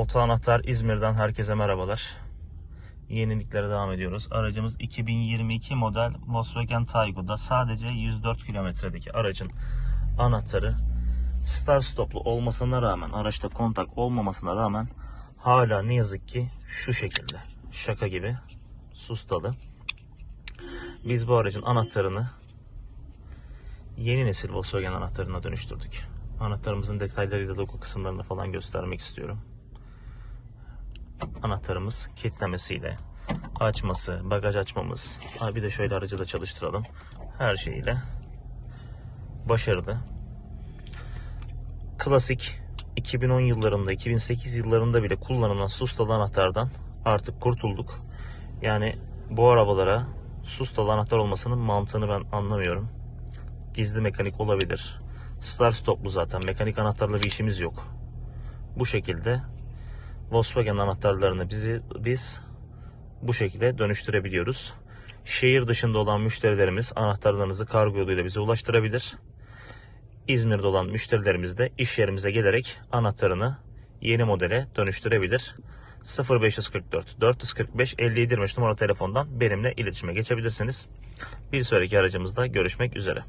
Oto Anahtar İzmir'den herkese merhabalar. Yeniliklere devam ediyoruz. Aracımız 2022 model Volkswagen Taygo'da sadece 104 kilometredeki aracın anahtarı start stoplu olmasına rağmen araçta kontak olmamasına rağmen hala ne yazık ki şu şekilde şaka gibi sustalı. Biz bu aracın anahtarını yeni nesil Volkswagen anahtarına dönüştürdük. Anahtarımızın detaylarıyla logo kısımlarını falan göstermek istiyorum. Anahtarımız kilitlemesiyle, açması, bagaj açmamız. Ha, bir de şöyle aracı da çalıştıralım. Her şeyiyle başarılı. Klasik 2010 yıllarında, 2008 yıllarında bile kullanılan sustalı anahtardan artık kurtulduk. Yani bu arabalara sustalı anahtar olmasının mantığını ben anlamıyorum. Gizli mekanik olabilir. Start stoplu zaten. Mekanik anahtarla bir işimiz yok. Bu şekilde Volkswagen anahtarlarını bizi biz bu şekilde dönüştürebiliyoruz. Şehir dışında olan müşterilerimiz anahtarlarınızı kargo yoluyla bize ulaştırabilir. İzmir'de olan müşterilerimiz de iş yerimize gelerek anahtarını yeni modele dönüştürebilir. 0544 445 57 23 numaralı telefondan benimle iletişime geçebilirsiniz. Bir sonraki aracımızda görüşmek üzere.